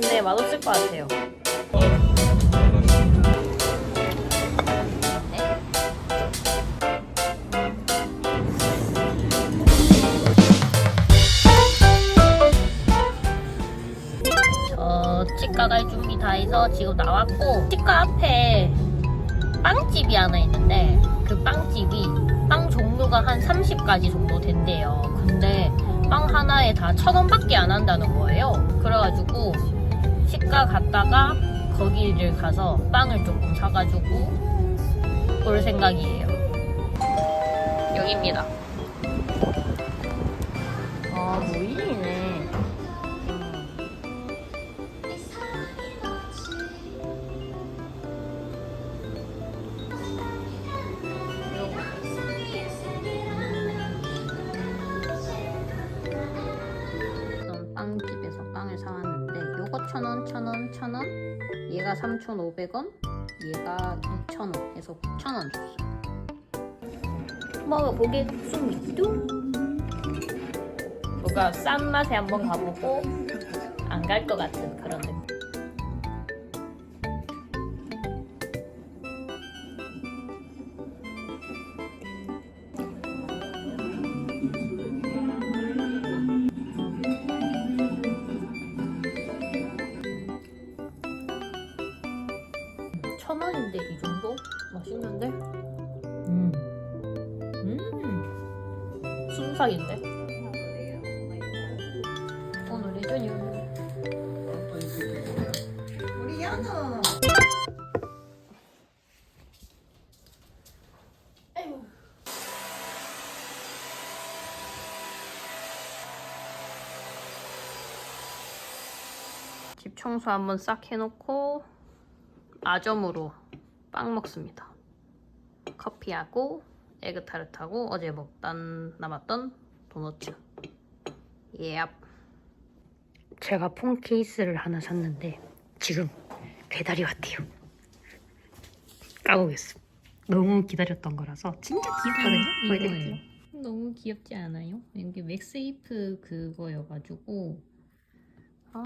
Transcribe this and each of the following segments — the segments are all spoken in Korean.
근데 맛없을 것 같아요. 저 치과 갈 준비 다 해서 지금 나왔고 치과 앞에 빵집이 하나 있는데 그 빵집이 빵 종류가 한 30가지 정도 된대요. 근데 빵 하나에 다 천 원밖에 안 한다는 거예요. 그래가지고 갔다가 거기를 가서 빵을 조금 사가지고 올 생각이에요. 여기입니다. 아. 어떤 빵집에서 빵을 사왔는데 요거? 천원, 천원, 천원? 얘가 3,500원? 얘가 2,000원. 해서 9,000원 줬어요 먹어보겠습니다 뭔가 싼 맛에 한번 가보고 안 갈 것 같은 그런 천 원인데 이 정도? 맛있는데? 음. 음. 순삭인데? 오늘의 저녁. 우리 연우 집 청소 한번 싹 해놓고 아점으로 빵 먹습니다. 커피하고 에그타르트하고 어제 먹던 남았던 도너츠. 예. 제가 폰 케이스를 하나 샀는데 지금 배달이 왔대요. 까보겠습니다. 너무 기다렸던 거라서 진짜 귀엽거든요. 보여드릴게요. 너무 귀엽지 않아요? 이게 맥세이프 그거여가지고 아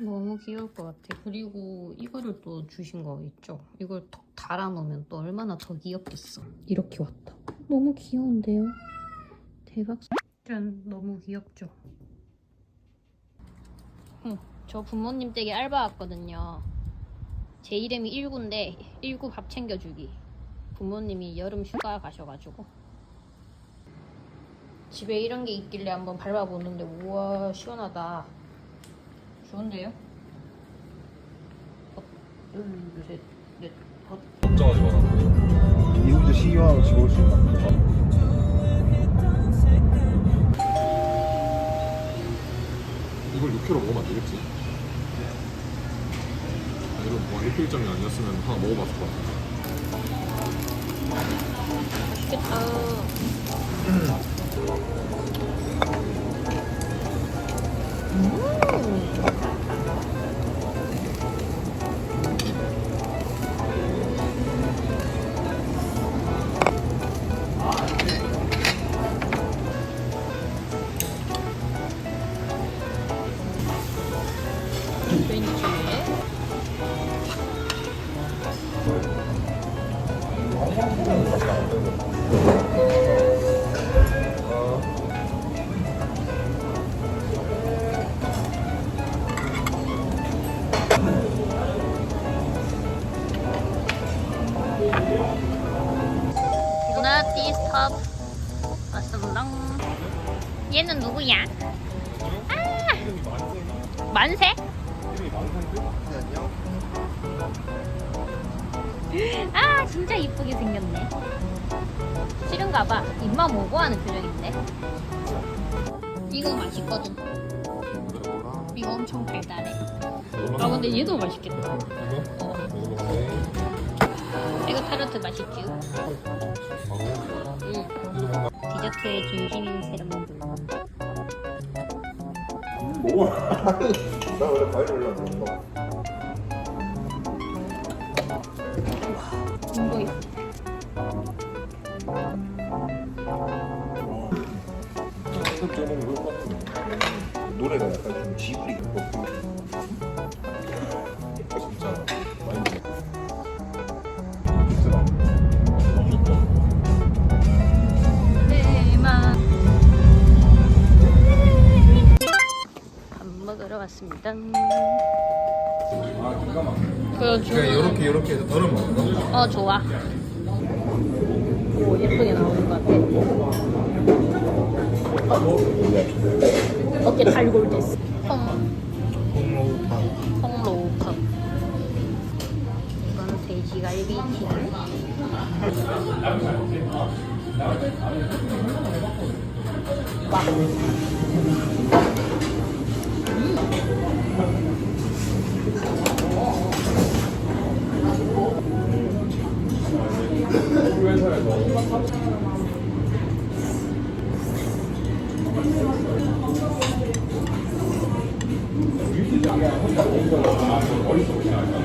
너무 귀여울 것 같아. 그리고 이거를 또 주신 거 있죠? 이걸 톡 달아 놓으면 또 얼마나 더 귀엽겠어. 이렇게 왔다. 너무 귀여운데요? 대박. 짠 너무 귀엽죠? 응, 저 부모님 댁에 알바 왔거든요. 제 이름이 19인데 19밥 챙겨주기. 부모님이 여름 휴가 가셔가지고 집에 이런 게 있길래 한번 밟아보는데 우와 시원하다. 좋은데요? 어, 둘, 셋, 넷, 헛. 걱정하지 마라. 이후도 시유하고 집올 수 있나? 이걸 6kg 먹으면 안 되겠지? 아, 이런 뭐 이렇게 일정이 아니었으면 하나 먹어봤을 것 같아. 맛있겠다. 얘는 누구야? 아! 만세? 아 진짜 이쁘게 생겼네. 싫은가 봐. 입만 오고 하는 표정인데. 이거 맛있거든. 이거 엄청 달달해. 아 근데 얘도 맛있겠다. 이거? 타르트 맛있지? 응. 디저트의 진심인 세레모니. 뭐? 나 원래 과일 올라가는 거. 중도야. 이거 쪄 먹으면 그럴 것 같은데. 노래가 약간 좀 지브리 같고. 짠. 아 잠깐만 보여줘. 그냥 요렇게 요렇게 해서 덜어 먹는 거? 어 좋아. 오 예쁘게 나오는 것 같아. 어? 어깨 달골 됐어. 콩 홍로우파 콩로우프. 이건 돼지갈비 튀김. 와.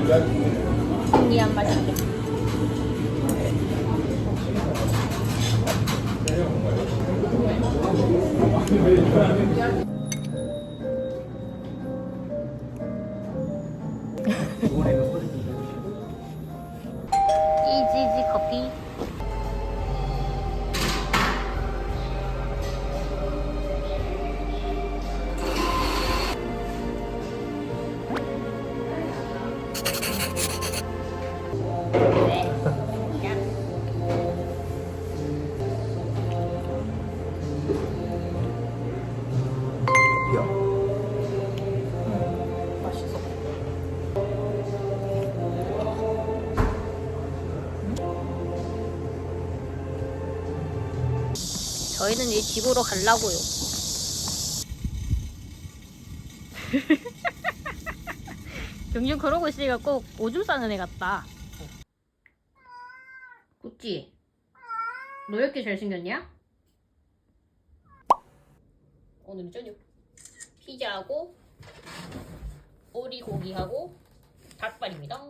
신 저희는 이제 집으로 가려고요. 요즘 그러고 있으니까 꼭 오줌 싸는 애 같다. 꾸찌, 너 이렇게 잘생겼냐? 오늘 저녁 피자하고 오리고기하고 닭발입니다.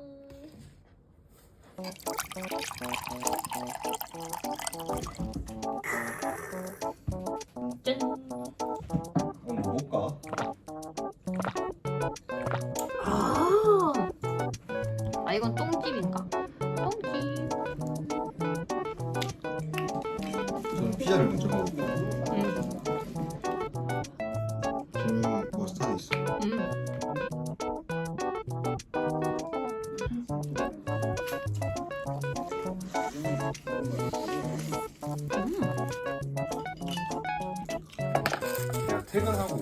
그냥 퇴근하고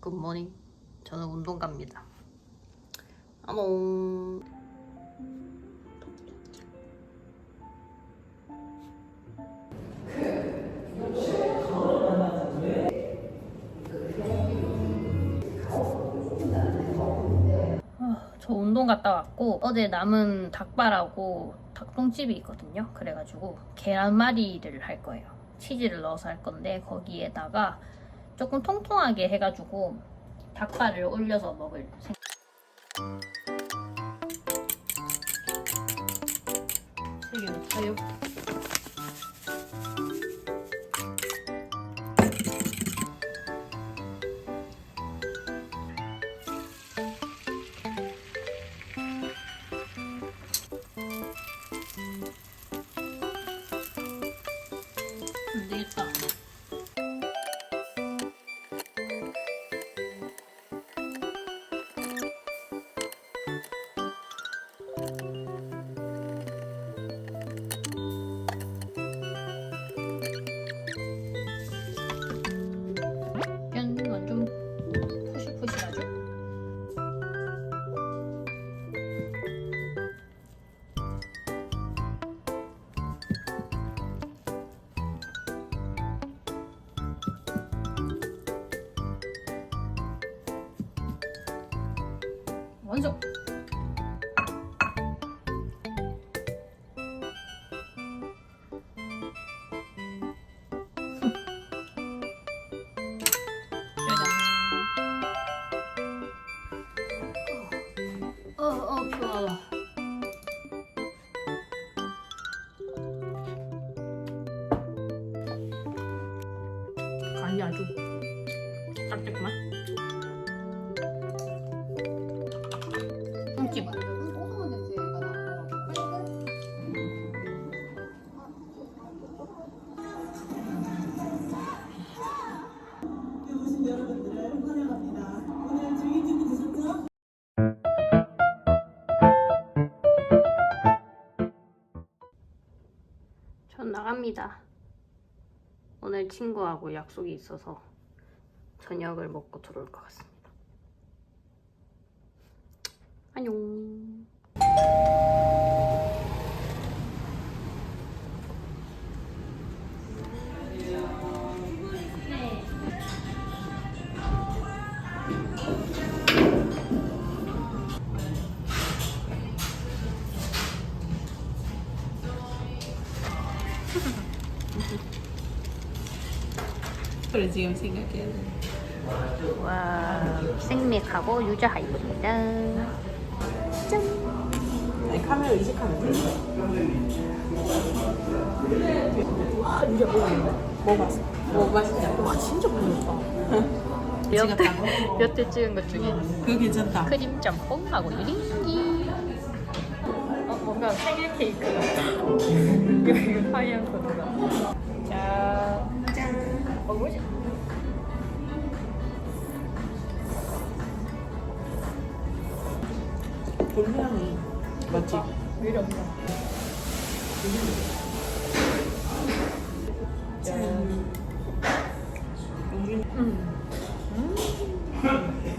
굿모닝. 저는 운동 갑니다. 아몽. 저 운동 갔다 왔고 어제 남은 닭발하고 닭똥집이 있거든요. 그래가지고 계란말이를 할 거예요. 치즈를 넣어서 할 건데 거기에다가 조금 통통하게 해가지고 닭발을 올려서 먹을 생각. 세개 넣어요. 안 되겠 짜잔. 어, 어, 좋아. 간이 아주 짭짤만. 갑니다. 오늘 친구하고 약속이 있어서 저녁을 먹고 들어올 것 같습니다. 안녕. 그래 지금 생각해야 돼. 와, 생맥하고 유자 하이입니다. 아니 카메라 의식하면 돼. 와 이제 먹었는데? 먹어봤어. 먹어봤어. 와 진짜 부럽다. 몇, 몇대 찍은 것 중에 그거 괜찮다. 크림 짬뽕하고 유린기. 어, 뭔가 생일 케이크. 자, 짠. 어, 뭐지? 돌향이 맞지? 왜 없나? 짠. 너무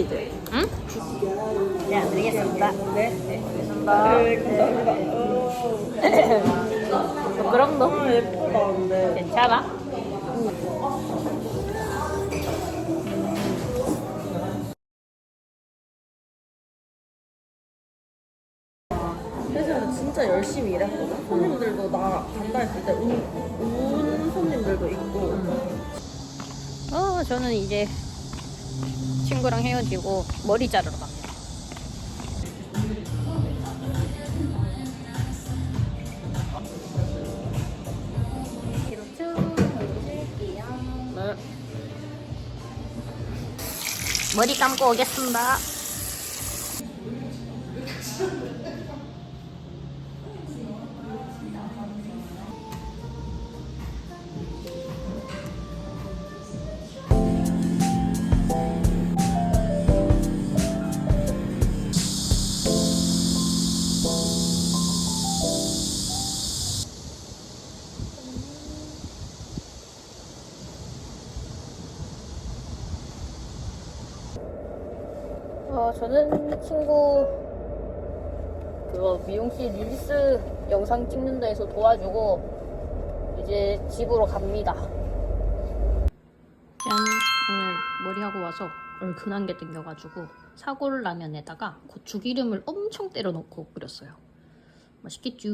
이제. 응? 네, 안 드리겠습니다. 네. 감사합니다. 네, 부끄럽노? 아 예쁘다 근데. 괜찮아? 회사에서 진짜 열심히 일했거든. 손님들도 나 간다 했을 때 운, 운 손님들도 있고. 어, 저는 이제 친구랑 헤어지고 머리 자르러 갑니다. 네. 머리 감고 오겠습니다. 어, 저는 친구 그거 미용실 릴스 영상 찍는 데에서 도와주고 이제 집으로 갑니다. 짠! 오늘 머리하고 와서 얼큰한 게 땡겨가지고 사골 라면에다가 고추기름을 엄청 때려 넣고 끓였어요. 맛있겠죠?